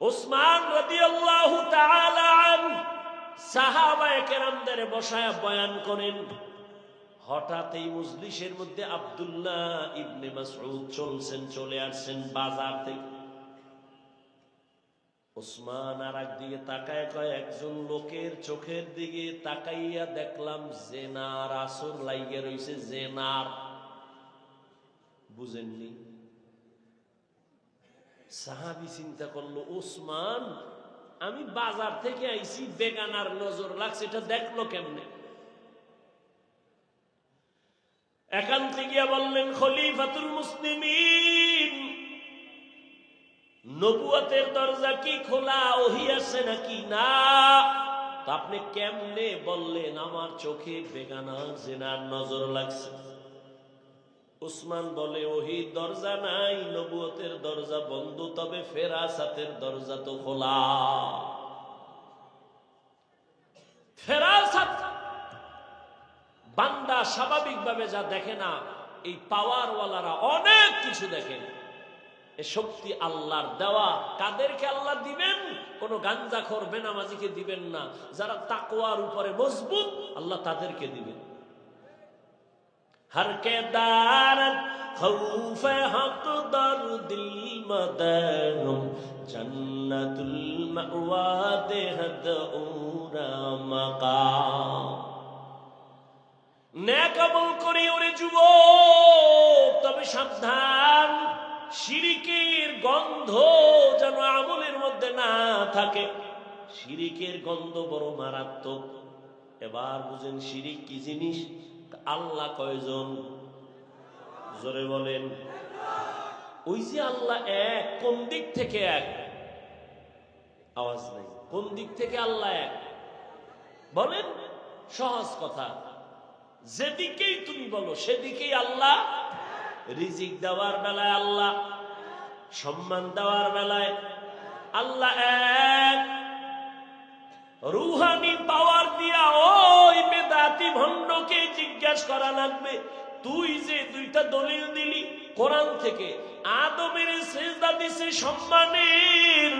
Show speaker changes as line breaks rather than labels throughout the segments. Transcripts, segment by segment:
ওসমান রাদিয়াল্লাহু তাআলা আন সাহাবায়ে কেরামদের বসায় বয়ান করেন, হঠাৎ এই মজলিসের মধ্যে আব্দুল্লাহ ইবনে মাসউদ চলছেন, চলে আসছেন বাজার থেকে। ওসমান আর একদিকে তাকায়, কয়, একজন লোকের চোখের দিকে তাকাইয়া দেখলাম জেনার, আসর লাইগে রইছে জেনার। বুঝেননি? সাহাবি চিন্তা করল, ওসমান, আমি বাজার থেকে আইছি, বেগানার নজর লাগছে, এটা দেখল কেমনে? একান্তে গিয়া বললেন, খলিফাতুল মুসলিমিন নবুয়াতের দরজা কি খোলা, ওহি আছে নাকি? না। আপনি কেমনে বললেন, আমার চোখে বেগানা, জেনার নজর লাগছে। উসমান বলে, ওহি দরজা নাই, নবুয়তের দরজা বন্ধ, তবে ফেরাসাতের দরজা তো খোলা। ফেরাসাত বান্দা স্বাভাবিকভাবে যা দেখে না, এই পাওয়ার পাওয়ারওয়ালারা অনেক কিছু দেখেন এ শক্তি আল্লাহর দেওয়া। কাদেরকে আল্লাহ দিবেন? কোন গাঞ্জা করবে নামাজিকে দিবেন না। যারা তাকোয়ার উপরে মজবুত, আল্লাহ তাদেরকে দিবেন। ہر کے دارت خوف حق در دل مدہم جنت المعوا دہت اورا مقام ন্যাক আমল করি ওরে যুব তবে সাবধান শিরিকের গন্ধ যেন আমলের মধ্যে না থাকে। শিরিকের গন্ধ বড় মারাত্মক। এবার বুঝেন শিরিক কি জিনিস? আল্লাহ কয়জন? জোরে বলেন। ওই যে আল্লাহ এক, কোন দিক থেকে এক? আওয়াজ নেই। কোন দিক থেকে আল্লাহ এক? বলেন, সহজ কথা। যেদিকেই তুমি বলো, সেদিকেই আল্লাহ। রিজিক দেওয়ার বেলায় আল্লাহ। সম্মান দেওয়ার বেলায় আল্লাহ এক। রুহানি পাওয়ার দিয়া ওই বেদাতি ভণ্ডকে জিজ্ঞাসা করা লাগবে, তুই যে দুইটা দলিল দিলি কোরআন থেকে, আদমের সেজদা দিছে সম্মানের,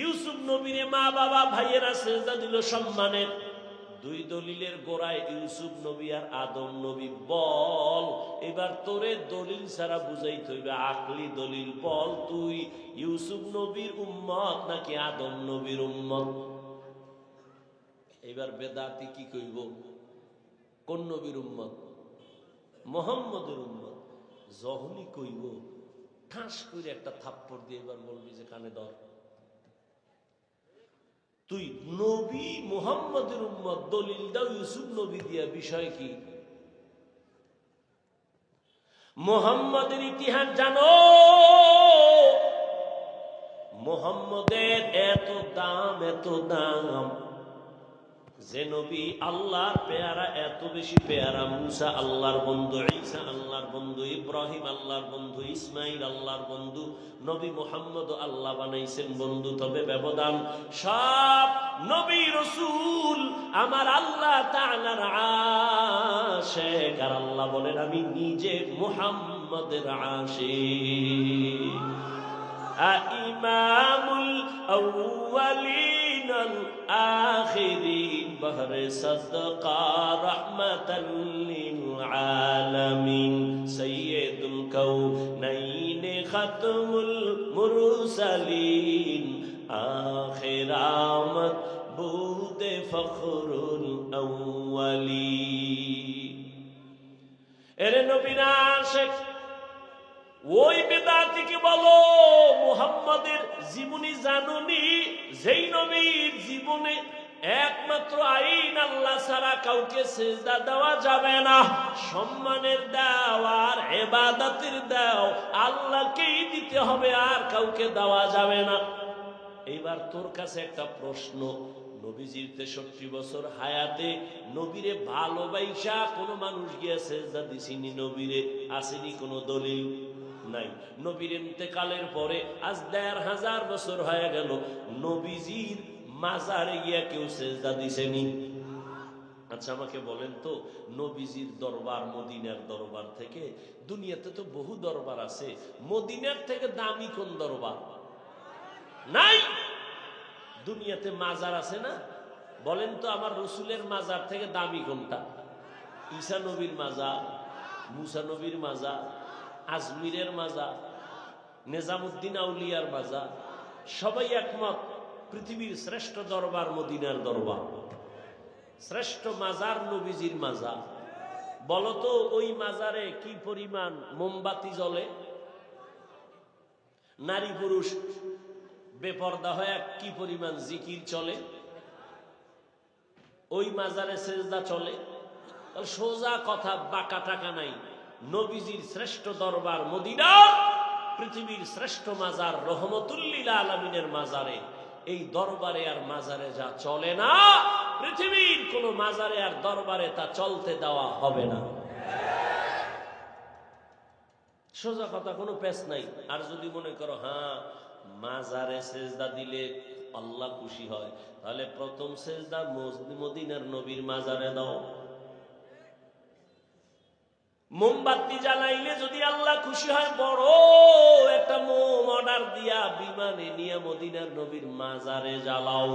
ইউসুফ নবীরে মা বাবা ভাইয়েরা সেজদা দিল সম্মানের। দুই দলিলের গোড়ায় ইউসুফ নবী আর আদম নবী, বল, এবার তোরে দলিল ছাড়া বুঝাইতে হইবে, আকলি দলিল বল তুই, ইউসুফ নবীর উম্মত নাকি আদম নবীর উম্মত? এবার বেদাতি কি কইব? কোন নবীর উম্মত, মোহাম্মদের উম্মত যখনই কইব, ঠাস করে একটা থাপ্পড় দিয়ে এবার বলবি যে কানে ধর। তুই নবী মোহাম্মদের উম্মত, দলিল দাও ইউসুফ নবী দিয়া, বিষয় কি? মোহাম্মদের ইতিহাস জানো? মোহাম্মদের এত দাম এত দাম যে নবী আল্লাহর পেয়ারা, এত বেশি পেয়ারা মুসা আল্লাহর বন্ধু ঈসা আল্লাহর বন্ধু ইব্রাহিম আল্লাহর বন্ধু ইসমাইল আল্লাহর বন্ধু নবী মোহাম্মদ আল্লাহ বানাইছেন বন্ধু, তবে ব্যবধান সব নবী রসুল আমার আল্লাহ তাআলার আশিক। আর আল্লাহ বলেন, আমি নিজে মুহাম্মদের আশিক। ইমামুল আউয়ালিন الآخرين بهر صدقا رحمة للعالمين سيد الكونين ختم المرسلين آخر آمد بود فخر الأولين এরে নবীনা শেখ ওই বেদাতিকে বলো, মুহাম্মাদের জীবনী জানুনি, যেই নবীর জীবনে একমাত্র আইন আল্লাহ ছাড়া কাউকে সেজদা দেওয়া যাবে না। সম্মানের দাও আর এবাদাতের দাও, আল্লাহকেই দিতে হবে, আর কাউকে দেওয়া যাবে না। এইবার তোর কাছে একটা প্রশ্ন, নবীজির তেষট্টি বছর হায়াতে নবীরে ভালোবাইসা কোনো মানুষ গিয়া সেজদা দিছিনি নবীরে আসেনি কোনো দলিল? নাই। নবীর ইন্তেকালের পরে আজ দেড় হাজার বছর হয়ে গেল। নবীজির মাজারে গিয়া কেউ সেজদা দিছেনি। আচ্ছা আমাকে বলেন তো, নবীজির দরবার মদিনার দরবার থেকে, দুনিয়াতে তো বহু দরবার আছে, মদিনার থেকে দামি কোন দরবার? নাই! দুনিয়াতে মাজার আছে না? বলেন তো আমার রসুলের মাজার থেকে দামি কোনটা? ঈসা নবীর মাজার, মুসা নবীর মাজার। আজমিরের মাজার নেজামুদ্দিন আউলিয়ার মাজার সবাই একমত পৃথিবীর শ্রেষ্ঠ দরবার মদিনার দরবার। শ্রেষ্ঠ মাজার নবীজির মাজার বলতো ওই মাজারে কি পরিমাণ মোমবাতি জ্বলে? নারী পুরুষ, বেপর্দা হয়ে কি পরিমাণ জিকির চলে? ওই মাজারে সেজদা চলে? সোজা কথা, বাঁকা টাকা নাই। নবীজির শ্রেষ্ঠ দরবার মদিনা, পৃথিবীর শ্রেষ্ঠ মাজার রহমতুল্লিল আলমিনের মাজারে। এই দরবারে আর মাজারে যা চলে না, পৃথিবীর কোন মাজারে আর দরবারে তা চলতে দেওয়া হবে না। সোজা কথা, কোনো পেশ নাই। আর যদি মনে করো হ্যাঁ মাজারে সেজদা দিলে আল্লাহ খুশি হয়, তাহলে প্রথম সেজদা মদিনার নবীর মাজারে দাও। মোমবাতি জ্বালাইলে যদি আল্লাহ খুশি হয়, বড় একটা মোম অর্ডার দিয়া বিমানে নিয়ে মদিনার নবীর মাজারে জ্বালাও।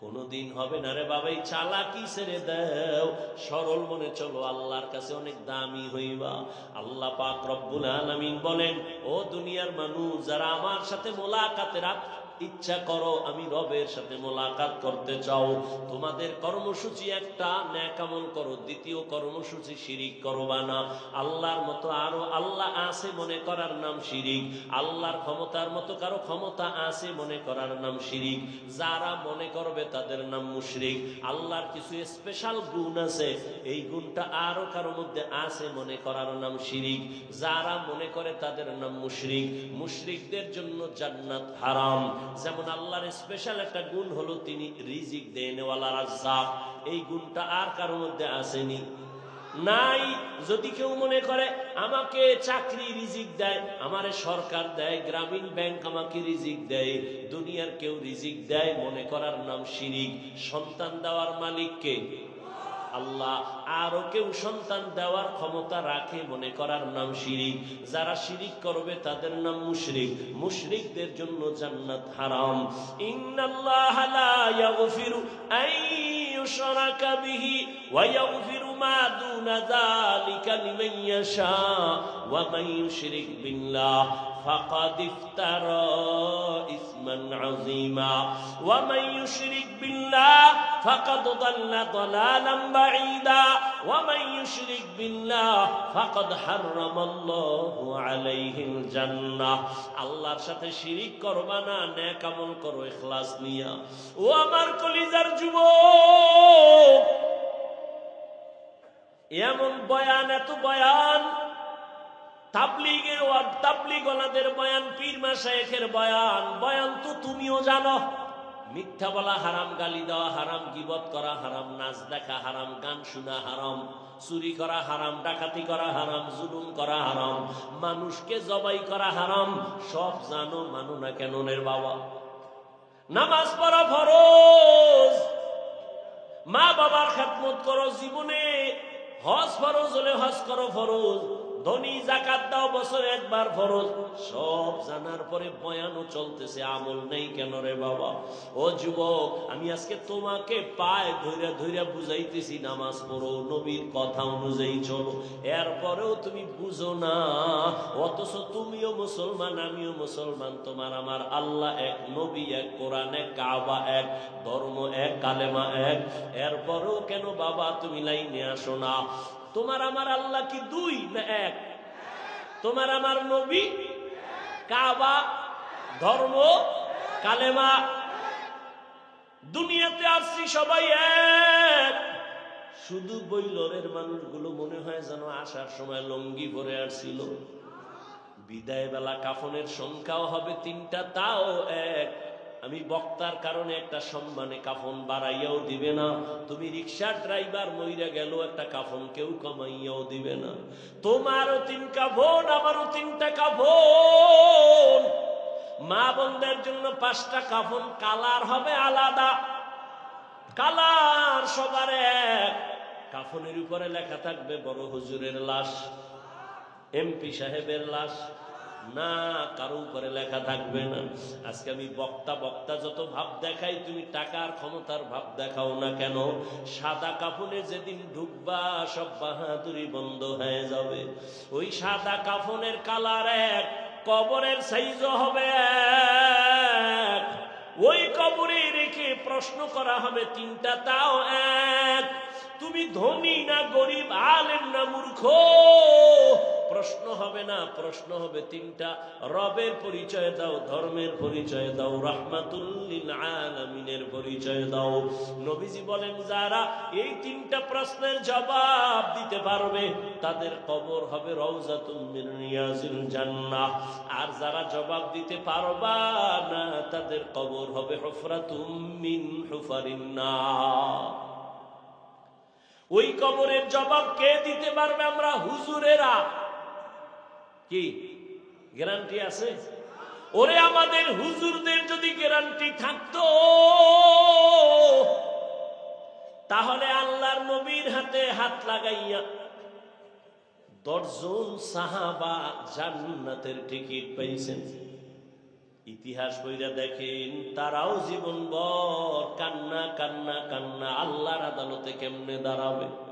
কোনদিন হবে না রে বাবাই, চালাকি ছেড়ে দেও। সরল মনে চলো, আল্লাহর কাছে অনেক দামি হইবা। আল্লাহ পাক রব্বুল আলামিন বলেন, ও দুনিয়ার মানুষ, যারা আমার সাথে মোলাকাতে রাখ ইচ্ছা করো আমি রবের সাথে মোলাকাত করতে চাও। তোমাদের কর্মসূচি একটা ন্যাকামল করো। দ্বিতীয় কর্মসূচি শিরিক করবা না। আল্লাহর মতো আরও আল্লাহ আছে মনে করার নাম শিরিক। আল্লাহর ক্ষমতার মতো কারও ক্ষমতা আছে মনে করার নাম শিরিক। যারা মনে করবে তাদের নাম মুশরিক। আল্লাহর কিছু স্পেশাল গুণ আছে। এই গুণটা আরও কারও মধ্যে আছে মনে করার নাম শিরিক। যারা মনে করে তাদের নাম মুশরিক। মুশরিকদের জন্য জান্নাত হারাম। যেমন আল্লাহর স্পেশাল একটা গুণ হলো তিনি রিজিক দেনেওয়ালা রাজ্জাক। এই গুণটা আর কারও মধ্যে আসেনি। নাই, যদি কেউ মনে করে, আমাকে চাকরি রিজিক দেয়, আমারে সরকার দেয়, গ্রামীণ ব্যাংক আমাকে রিজিক দেয়, দুনিয়ার কেউ রিজিক দেয়, মনে করার নাম শিরিক। সন্তান দেওয়ার মালিককে আল্লাহ আরো কেউ সন্তান দেওয়ার ক্ষমতা রাখে মনে করার নাম শিরিক যারা শিরিক করবে তাদের নাম মুশরিক মুশরিকদের জন্য জান্নাত হারাম ইন্নাল্লাহ লা ইয়াগফিরু আন ইউশরাকা বিহি ওয়া ইয়াগফিরু মা দুনা যালিকা লিমান ইয়াশা ওয়া মান ইউশরিক বিল্লাহ فقد افترى إثما عظيما ومن يشرك بالله فقد ضل ضلالا بعيدا ومن يشرك بالله فقد حرم الله عليه الجنة আল্লাহর সাথে শিরিক করবা না নেক আমল করো ইখলাস নিয়া ও আমার কলিজার যুবক এমন বয়ান এত বয়ান তাবলিগের ওয়ার্ড তাবলিগলাদের বয়ান পীর মাসায়েখের বয়ান বয়ান তো তুমিও জানো মিথ্যা বলা হারাম, গালি দেওয়া হারাম, গিবত করা হারাম, নাচ দেখা হারাম, গান শোনা হারাম, চুরি করা হারাম, ডাকাতি করা হারাম, জুলুম করা হারাম, মানুষকে জবাই করা হারাম, সব জানো, মানো না কেন রে বাবা? নামাজ পড়া ফরজ। মা বাবার খেদমত করো জীবনে, হজ ফরজ হলে হজ করো ফরজ। ধনী জাকাত দাও, বছরে একবার ফরজ। সব জানার পরে বয়ানও চলতেছে, আমল নেই কেন রে বাবা? ও যুবক, আমি আজকে তোমাকে পায় ধৈর্য ধৈর্য বুঝাইতেছি, নামাজ পড়ো, নবীর কথা অনুযায়ী চলো। এরপরেও তুমি বুঝো না, অথচ তুমিও মুসলমান, আমিও মুসলমান। তোমার আমার আল্লাহ এক, নবী এক, কোরআন এক, কাবা এক, ধর্ম এক, কালেমা এক। এরপরেও কেন বাবা তুমি লাইনে আসো না? তোমার আমার আল্লাহ কি দুই না এক? তোমার আমার নবী? কাবা? ধর্ম? কালেমা? দুনিয়াতে আসছি সবাই এক। শুধু বৈলরের মানুষগুলো মনে হয় যেন আসার সময় লঙ্গি ভরে আসছিল। বিদায় বেলা কাফনের সংখ্যাও হবে তিনটা, তাও এক। আমি বক্তার কারণে একটা সম্মানে কাফন বাড়াইয়াও দিবে না। তুমি রিক্সার ড্রাইভার মইরা গেল একটা কাফন কেউ কমাইয়াও দিবে না। তোমারও তিন কাফন, আমারও তিনটা কাফন। মা বোনদের জন্য পাঁচটা কাফন, কালার হবে আলাদা। কালার সবার এক। কাফনের উপরে লেখা থাকবে, বড় হুজুরের লাশ, এমপি সাহেবের লাশ। না কারও উপরে লেখা থাকবে না। আজকে আমি বক্তা বক্তা যত ভাব দেখাই, তুমি টাকার ক্ষমতার ভাব দেখাও না কেন? সাদা কাফনে যেদিন ঢুকবা, সব বাহাদুরি বন্ধ হয়ে যাবে। ওই সাদা কাফনের কালার এক, কবরের সাইজ হবে এক। ওই কবরে রেখে প্রশ্ন করা হবে তিনটা, তাও এক। তুমি ধনী না গরিব, আলেম না মূর্খ? না, প্রশ্ন হবে তিনটা। রবের পরিচয় দাও, ধর্মের পরিচয় দাও, রাহমাতুল্লিল পরিচয় দাও। নবীজি বলেন, যারা এই তিনটা প্রশ্নের জবাব দিতে পারবে, তাদের কবর হবে রওজাতুল জান্নাহ। আর যারা জবাব দিতে পারবা না, তাদের কবর হবে হুফরাতুম ওই কবরের জবাব কে দিতে পারবে আমরা হুজুরেরা? কি? গ্যারান্টি আছে? ওরে আমাদের হুজুরদের যদি গ্যারান্টি থাকতো, তাহলে আল্লাহর নবীর হাতে হাত লাগাইয়া দশজন সাহাবা জান্নাতের টিকিট পাইছেন। ইতিহাস বইরা দেখেন, তারাও জীবন বর কান্না কান্না কান্না আল্লাহর আদালতে কেমনে দাঁড়াবে?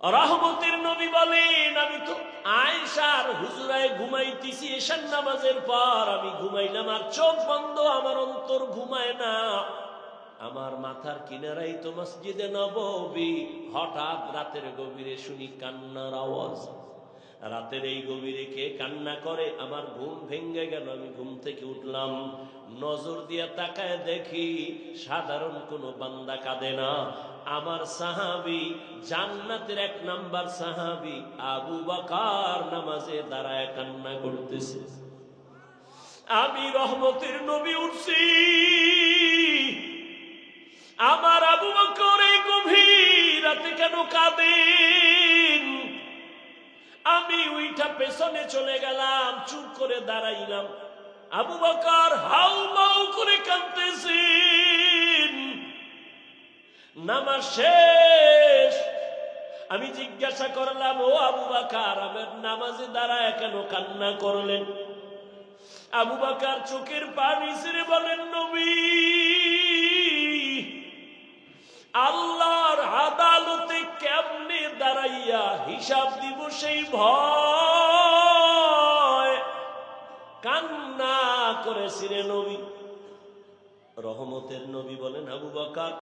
রহমতের নবী বলেন, আমি তো আয়সার হুজুরায় ঘুমাইতেছি এসান নামাজের পর আমি ঘুমাইলাম আর চোখ বন্ধ, আমার অন্তর ঘুমায় না। আমার মাথার কিনারাই তো মসজিদে নবী হঠাৎ রাতের গভীরে শুনি কান্নার আওয়াজ। রাতের এই গভীরে কে কান্না করে? আমার ঘুম ভেঙে গেল, আমি ঘুম থেকে উঠলাম। নজর দিয়া তাকায় দেখি সাধারণ কোনো বান্দা কাঁদে না। আমার সাহাবি জান্নাতের এক নাম্বার সাহাবি আবু বাকার নামাজে দাঁড়ায় কান্না করতেছে। আমি রহমতের নবী উঠছি। আমার আবু বকর এই গভীর রাতে কেন কাঁদেন পেছনে চলে গেলাম, চুপ করে দাঁড়াইলাম। আবু বকর হাউ মাউ করে কাঁদতেছেন। নামাজ শেষ। আমি জিজ্ঞাসা করলাম, ও আবু বাকার আমার নামাজে দাঁড়ায় কেন কান্না করলেন? আবু বাকার চোখের পানি ছেড়ে বলেন, নবী, আল্লাহর আদালতে কেমনে দাঁড়াইয়া হিসাব দিব সেই ভয়? কান্না করেছিলেন নবী। রহমতের নবী বলেন আবু বাকার